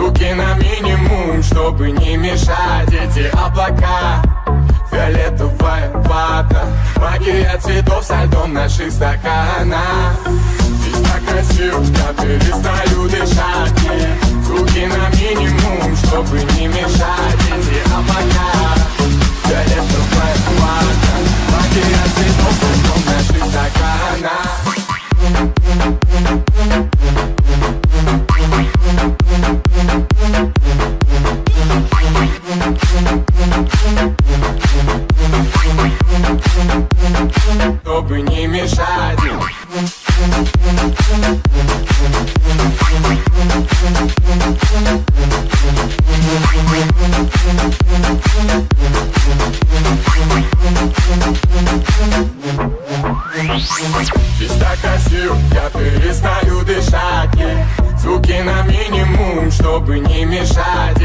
Звуки на минимум, чтобы не мешать эти облака. Фиолетовая вата Магия цветов со льдом наших стаканах Здесь так красиво, я перестаю дышать. Yeah. Звуки на минимум, чтобы не мешать эти облака. Фиолетовая вата Магия цветов со льдом наших стаканах чтобы не мешать Здесь так я перестаю дышать yeah. Звуки на минимум, чтобы не мешать